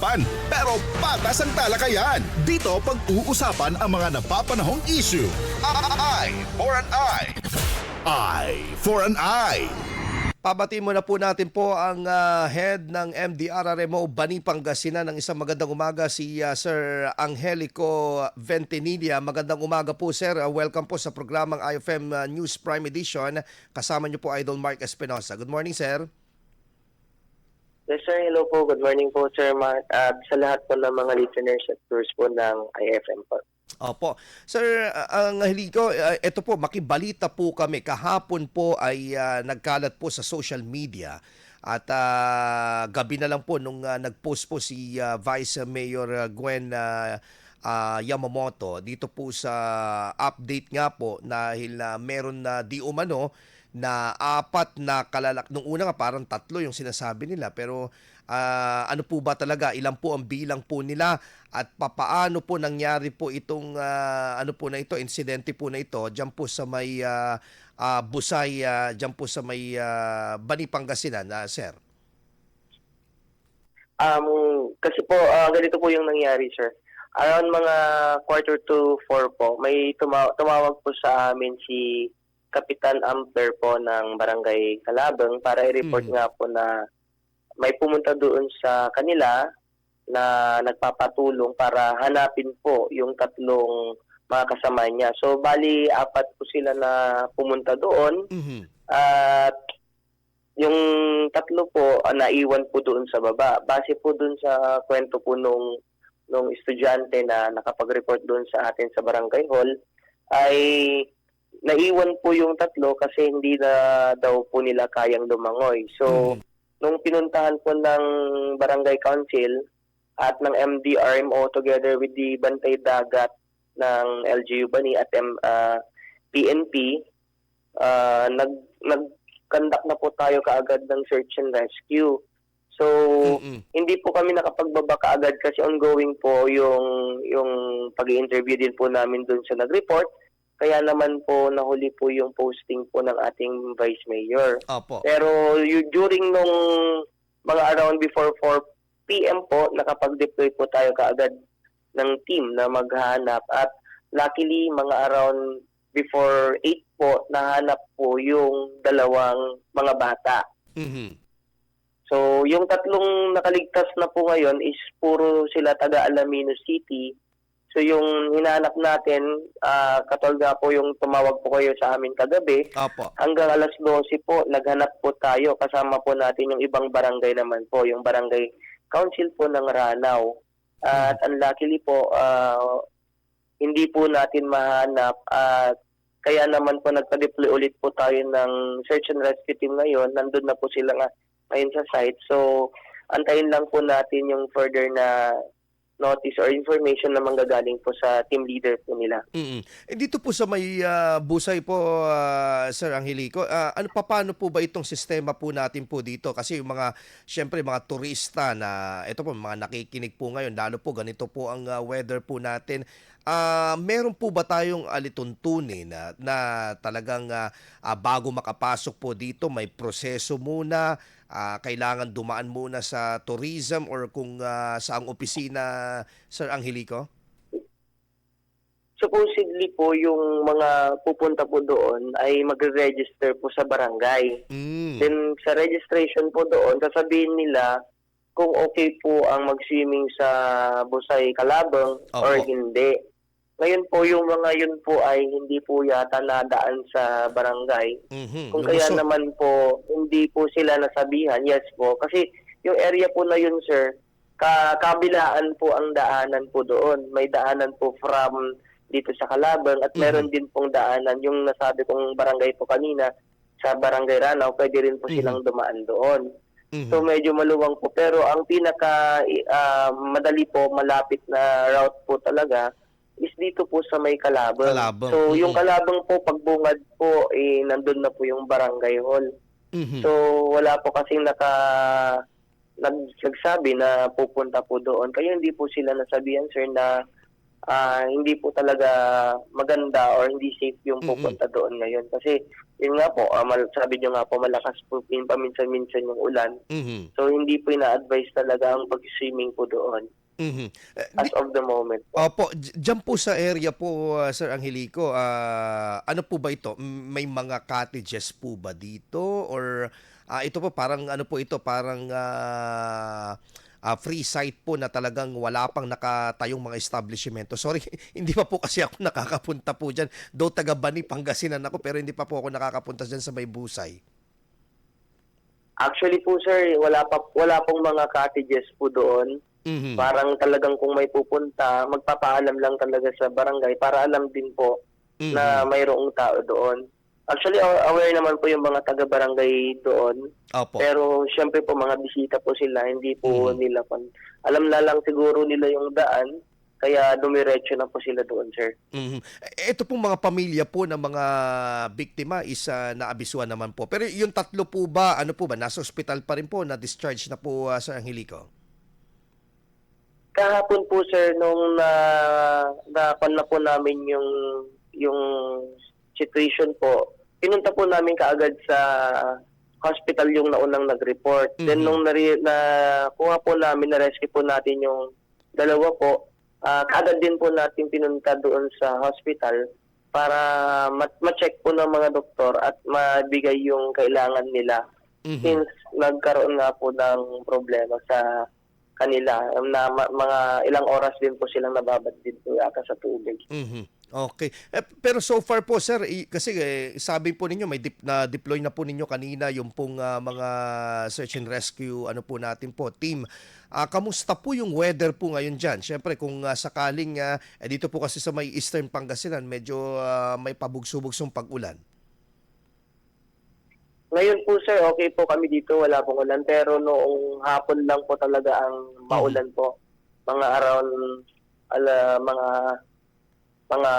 Pan, pero patas ang talakayan. Dito pag-uusapan ang mga napapanahong issue. Eye for an eye. Eye for an eye. Pabati muna po natin po ang ah, head ng MDRRMO Bani Pangasinan ng isang magandang umaga si ah, Sir Angelico Ventinilla. Magandang umaga po sir. Ah, welcome po sa programang IFM ah, News Prime Edition. Kasama niyo po Idol Mark Espinosa. Good morning sir. Yes, sir. Hello po. Good morning po, Sir Mark. At sa lahat po ng mga listeners at viewers po ng IFM po. Opo. Sir ah, Angelico, ah, ito po makibalita po kami kahapon po ay ah, nagkalat po sa social media at ah, gabi na lang po nung ah, nag-post po si ah, Vice Mayor ah, Gwen ah, ah, Yamamoto dito po sa update nga po dahil na meron na di umano na apat na kalalak nung una nga parang tatlo yung sinasabi nila pero ah, ano po ba talaga? Ilan po ang bilang po nila? At papaano po nangyari po itong ah, ano po na ito insidente po na ito diyan po sa may ah, ah, Busay ah, diyan po sa may ah, Bani Pangasinan ah, sir? Um, kasi po, ah, ganito po yung nangyari, sir. Around mga quarter to four po, may tuma- tumawag po sa amin si Kapitan Ampler po ng Barangay Kalabang para i-report Mhm. nga po na may pumunta doon sa kanila na nagpapatulong para hanapin po yung tatlong mga kasama niya. So, bali, apat po sila na pumunta doon. Mhm. At yung tatlo po ah, naiwan po doon sa baba. Base po doon sa kwento po nung nung estudyante na nakapag-report doon sa atin sa barangay hall ay naiwan po yung tatlo kasi hindi na daw po nila kayang lumangoy. So, Mhm. nung pinuntahan po ng barangay council at ng MDRMO together with the Bantay Dagat ng LGU Bani at M, ah, PNP, ah, nag nag-conduct na po tayo kaagad ng search and rescue. So, Mhm. hindi po kami nakapagbaba kaagad kasi ongoing po yung yung pag-interview din po namin doon sa nag-report. Kaya naman po nahuli po yung posting po ng ating Vice Mayor. Opo. Pero you, during nung mga around before 4 PM po, nakapag-deploy po tayo kaagad ng team na maghanap at luckily mga around before 8 po, nahanap po yung dalawang mga bata. Mhm. So, yung tatlong nakaligtas na po ngayon is puro sila taga Alamino City. So, yung hinahanap natin, ah katulad po yung tumawag po kayo sa amin kagabi, Opo. hanggang alas 12 po, naghanap po tayo. Kasama po natin yung ibang barangay naman po, yung barangay council po ng Ranaw. At unluckily po, ah, hindi po natin mahanap at kaya naman po nagpa-deploy ulit po tayo ng search and rescue team ngayon. Nandun na po sila nga ngayon sa site. So, antayin lang po natin yung further na notice or information na manggagaling po sa team leader po nila. Mm. Eh, dito po sa may ah, busay po ah, Sir Angelico, ah, ano pa paano po ba itong sistema po natin po dito kasi yung mga syempre mga turista na ito po mga nakikinig po ngayon lalo po ganito po ang ah, weather po natin. Ah, meron po ba tayong alituntunin na, na talagang ah, ah, bago makapasok po dito may proseso muna ah, kailangan dumaan muna sa tourism or kung ah, saang opisina Sir Angelico? supposedly po yung mga pupunta po doon ay magre-register po sa barangay. Mm. Then sa registration po doon, sasabihin nila kung okay po ang mag-swimming sa Busay Kalabang or Opo. hindi. Ngayon po yung mga yun po ay hindi po yata nadaan sa barangay. Mhm. Kung kaya Lumusot. naman po hindi po sila nasabihan, yes po. Kasi yung area po na yun sir, ka kabilaan po ang daanan po doon. May daanan po from dito sa Kalabang at Mhm. meron din pong daanan yung nasabi kong barangay po kanina sa Barangay Ranaw, pwede rin po Mhm. silang dumaan doon. Mhm. So medyo maluwang po pero ang pinaka ah, madali po malapit na route po talaga is dito po sa may Kalabang. Kalabang, So yung mhm. Kalabang po pagbungad po eh nandun na po yung barangay hall. Mhm. So wala po kasing naka nagsasabi na pupunta po doon. Kaya hindi po sila nasabihan sir na ah, hindi po talaga maganda or hindi safe yung pupunta doon ngayon. Kasi yun nga po, ah, mal- sabi nyo nga po, malakas po yung paminsan-minsan yung ulan. Mhm. So hindi po ina-advise talaga ang pag-swimming po doon Mhm. Eh, as of the moment. Opo, dyan po sa area po, uh, Sir Angelico, ah, ano po ba ito? May mga cottages po ba dito? Or ah, ito po parang ano po ito, parang ah, ah, free site po na talagang wala pang nakatayong mga establishmento. Sorry, hindi pa po kasi ako nakakapunta po dyan. Though taga Bani, Pangasinan ako, pero hindi pa po ako nakakapunta dyan sa may busay. Actually po sir, wala pa wala pong mga cottages po doon. Mhm. Parang talagang kung may pupunta, magpapaalam lang talaga sa barangay para alam din po Mhm. na mayroong tao doon. Actually, aw- aware naman po yung mga taga-barangay doon. Opo. Pero syempre po mga bisita po sila, hindi po Mhm. nila pan. Alam na lang siguro nila yung daan, kaya dumiretso na po sila doon, sir. Mhm. Eh, Ito pong mga pamilya po ng mga biktima is ah, naabisuhan naman po. Pero yung tatlo po ba, ano po ba, nasa ospital pa rin po, na-discharge na po uh, Sir Angelico? Kahapon po sir nung na na na po namin yung yung situation po. Pinunta po namin kaagad sa hospital yung naunang nag-report. Then Mhm. nung nari, na kuha po namin na rescue po natin yung dalawa po, ah, kaagad din po natin pinunta doon sa hospital para ma- ma-check po ng mga doktor at mabigay yung kailangan nila Mhm. since nagkaroon nga po ng problema sa kanila na ma- mga ilang oras din po silang nababad din po yata sa tubig. Mhm. Okay. Eh, pero so far po sir, i- kasi eh, sabi po ninyo may dip, na deploy na po ninyo kanina yung pong ah, mga search and rescue ano po natin po team. Ah, kamusta po yung weather po ngayon diyan? Syempre kung ah, sakaling ah, eh, dito po kasi sa may Eastern Pangasinan medyo ah, may pabugso-bugsong pag-ulan. Ngayon po sir, okay po kami dito, wala pong ulan. Pero noong hapon lang po talaga ang maulan po. Mga around ala, mga mga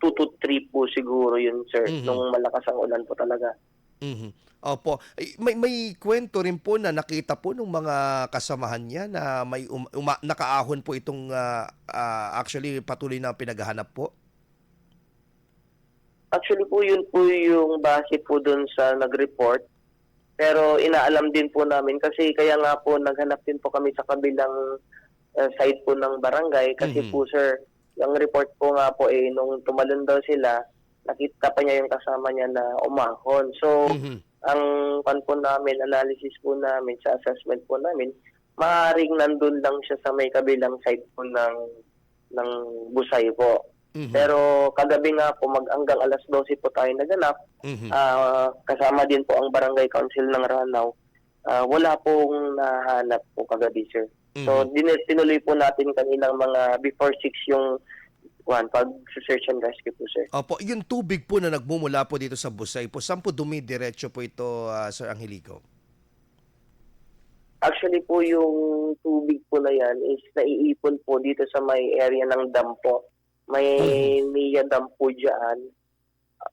2 to 3 po siguro yun sir. Mhm. Nung malakas ang ulan po talaga. Mhm. Opo. May may kwento rin po na nakita po ng mga kasamahan niya na may um, uma- nakaahon po itong ah, ah, actually patuloy na pinaghahanap po. Actually po yun po yung base po dun sa nag-report. Pero inaalam din po namin kasi kaya nga po naghanap din po kami sa kabilang uh, side po ng barangay kasi Mhm. po sir, yung report po nga po eh nung tumalon daw sila, nakita pa niya yung kasama niya na umahon. So Mhm. ang pan po namin, analysis po namin, sa assessment po namin, maaaring nandun lang siya sa may kabilang side po ng ng busay po. Mhm. Pero kagabi nga po, mag hanggang alas 12 po tayo naganap. Mhm. Ah, kasama din po ang barangay council ng Ranao. Ah, wala pong nahanap po kagabi, sir. So, Mhm. din tinuloy po natin kaninang mga before 6 yung one, pag search and rescue po, sir. Opo, yung tubig po na nagmumula po dito sa Busay po, saan po dumidiretso po ito, ah, Sir Angelico? Actually po, yung tubig po na yan is naiipon po dito sa may area ng dam po. May Nia Dam po dyan.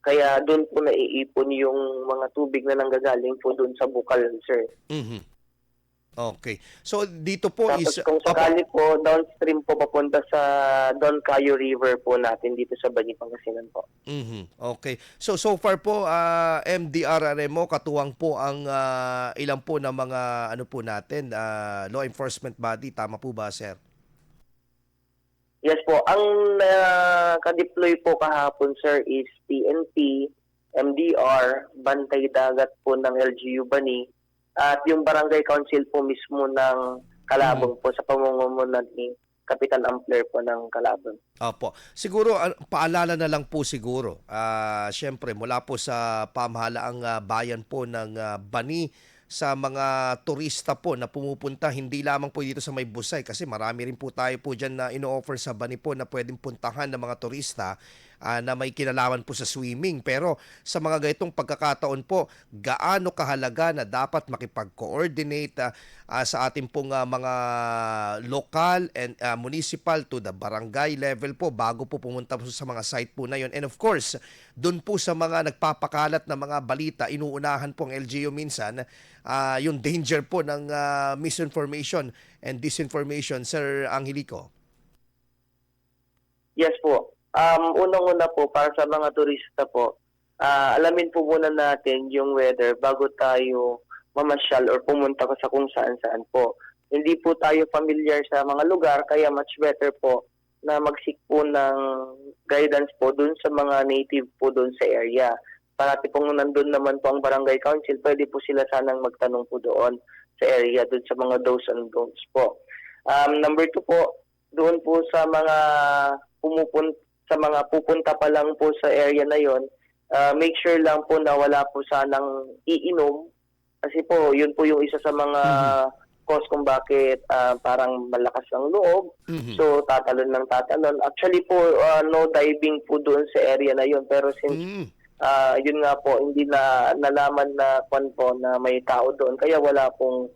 Kaya doon po naiipon yung mga tubig na nanggagaling po doon sa bukal, sir. Mhm. Okay. So dito po Tapos is kung sakali po, downstream po papunta sa Don Cayo River po natin dito sa Bani, Pangasinan po. Mhm. Okay. So so far po ah, MDRRMO katuwang po ang ah, ilang po ng mga ano po natin ah, law enforcement body tama po ba sir? Yes po, ang ka-deploy po kahapon, sir, is PNP, MDR, Bantay Dagat po ng LGU Bani, at yung barangay council po mismo ng Kalabang po sa pamumuno ni Kapitan Ampler po ng Kalabang. Opo. Siguro ah, paalala na lang po siguro. Ah, syempre mula po sa pamahalaang ah, bayan po ng ah, Bani sa mga turista po na pumupunta hindi lamang po dito sa may Busay kasi marami rin po tayo po diyan na ino-offer sa Bani po na pwedeng puntahan ng mga turista ah, na may kinalaman po sa swimming. Pero sa mga ganitong pagkakataon po gaano kahalaga na dapat makipag-coordinate ah, ah, sa ating pong ah, mga local and ah, municipal to the barangay level po bago po pumunta po sa mga site po na yon and of course doon po sa mga nagpapakalat na mga balita inuunahan po ang LGU minsan ah, yung danger po ng ah, misinformation and disinformation. Sir Angelico Yes po. Um, unang-una po, para sa mga turista po, ah, alamin po muna natin yung weather bago tayo mamasyal or pumunta ko sa kung saan-saan po. Hindi po tayo familiar sa mga lugar, kaya much better po na mag-seek po ng guidance po dun sa mga native po dun sa area. Parati pong nandun naman po ang barangay council, pwede po sila sanang magtanong po doon sa area, dun sa mga do's and don'ts po. Um, number two po, doon po sa mga pumupun sa mga pupunta pa lang po sa area na yon, ah, make sure lang po na wala po sanang iinom. Kasi po yun po yung isa sa mga cause kung bakit ah, parang malakas ang loob. Mhm. so tatalon ng tatalon actually po ah, no diving po doon sa area na yon pero since Mm. ah, yun nga po hindi na nalaman na kwan po na may tao doon. Kaya wala pong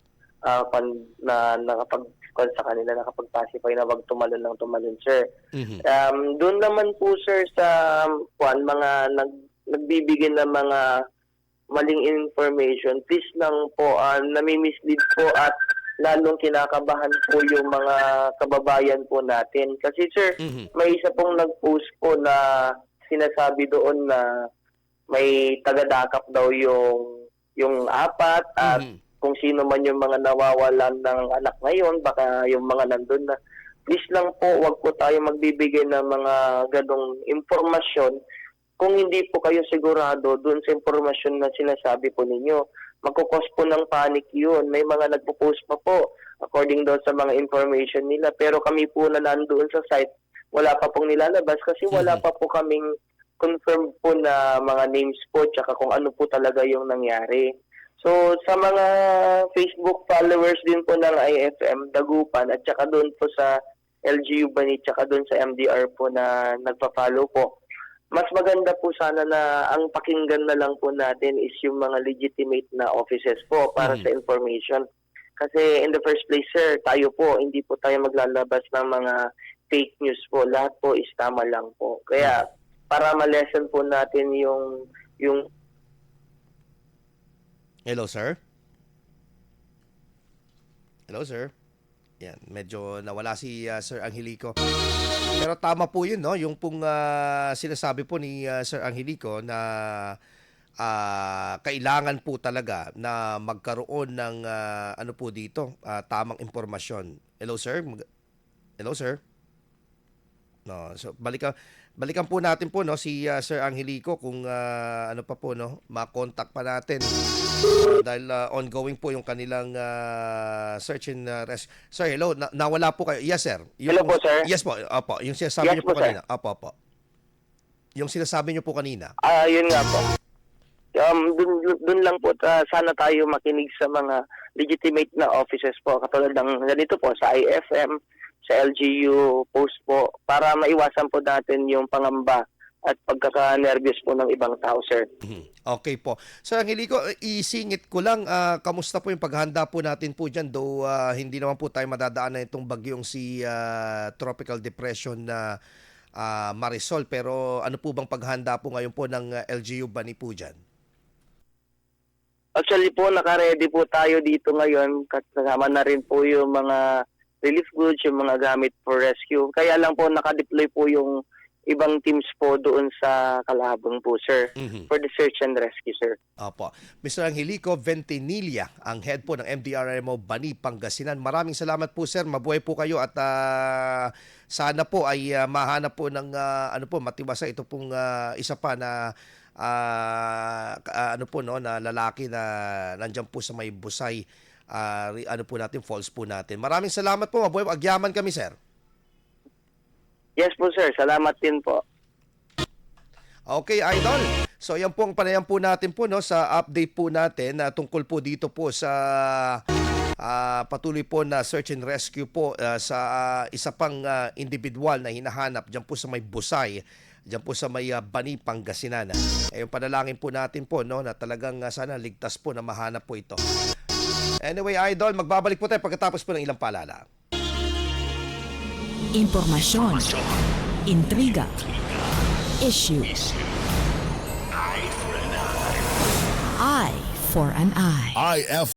ah, kwan na nakapag kwan sa kanila nakapag-pacify na wag tumalon ng tumalon sir Mhm. Um, doon naman po sir sa um, kwan, mga nag, nagbibigay ng mga maling information, please lang po uh, nami-mislead po at lalong kinakabahan po yung mga kababayan po natin. Kasi sir, Mhm. may isa pong nag-post po na sinasabi doon na may tagadakap daw yung yung apat at Mhm. Kung sino man yung mga nawawalan ng anak ngayon, baka yung mga nandun na, please lang po, wag po tayo magbibigay ng mga ganong impormasyon kung hindi po kayo sigurado dun sa impormasyon na sinasabi po ninyo. Magkukos po ng panic yun. May mga nagpo-post pa po according daw sa mga information nila. Pero kami po na nandoon sa site, wala pa pong nilalabas kasi wala Mhm. pa po kaming confirm po na mga names po tsaka kung ano po talaga yung nangyari. So sa mga Facebook followers din po ng IFM Dagupan at saka doon po sa LGU Bani tsaka doon sa MDR po na nagpa-follow po. Mas maganda po sana na ang pakinggan na lang po natin is yung mga legitimate na offices po para Mhm. sa information. Kasi in the first place sir, tayo po hindi po tayo maglalabas ng mga fake news po. Lahat po is tama lang po. Kaya para ma-lesson po natin yung yung Hello, sir? Hello, sir? Yan, medyo nawala si ah, Sir Angelico. Pero tama po yun, no? Yung pong ah, sinasabi po ni ah, Sir Angelico na ah, kailangan po talaga na magkaroon ng ah, ano po dito, ah, tamang impormasyon. Hello, sir? Mag- Hello, sir? No, so balikan balikan po natin po no si ah, Sir Angelico kung ah, ano pa po no, ma-contact pa natin. Uh, dahil uh, ongoing po yung kanilang uh, search and uh, res- Sir, hello. Na- nawala po kayo. Yes, sir. Yung, Hello po, sir. Yes po. Opo. Yung sinasabi Yes niyo po po, sir. kanina. Opo, opo. Yung sinasabi niyo po kanina. Ah, yun nga po. Um, dun, dun lang po ta- sana tayo makinig sa mga legitimate na offices po katulad ng ganito po sa IFM, sa LGU post po para maiwasan po natin yung pangamba at pagkaka-nervous po ng ibang tao, sir. Mhm. Okay po. Sir Angelico, isingit ko lang, ah, kamusta po yung paghanda po natin po dyan? Though ah, hindi naman po tayo madadaanan itong bagyong si ah, Tropical Depression na ah, Marisol. Pero ano po bang paghanda po ngayon po ng ah, LGU Bani po dyan? Actually po, naka-ready po tayo dito ngayon kasama na rin po yung mga relief goods, yung mga gamit for rescue. Kaya lang po naka-deploy po yung ibang teams po doon sa Kalabang po, sir, Mhm. for the search and rescue, sir. Opo. Mr. Angelico Ventinilla, ang head po ng MDRMO Bani, Pangasinan. Maraming salamat po sir. Mabuhay po kayo at ah, sana po ay ah, mahanap po ng ah, ano po matiwasa ito pong ah, isa pa na ka- ah, ano po no na lalaki na nandiyan po sa may busay ri- ano po natin falls po natin. Maraming salamat po. Mabuhay agyaman kami sir. Yes po, sir. Salamat din po. Okay, idol. So yan po ang panayam po natin po no sa update po natin na tungkol po dito po sa ah, patuloy po na search and rescue po ah, sa ah, isa pang ah, individual na hinahanap diyan po sa may Busay, diyan po sa may ah, Bani Pangasinan. Ayun panalangin po natin po no na talagang ah, sana ligtas po na mahanap po ito. Anyway, idol, magbabalik po tayo pagkatapos po ng ilang paalala. Impormasyon. Intriga. Issue. Eye for an eye. IF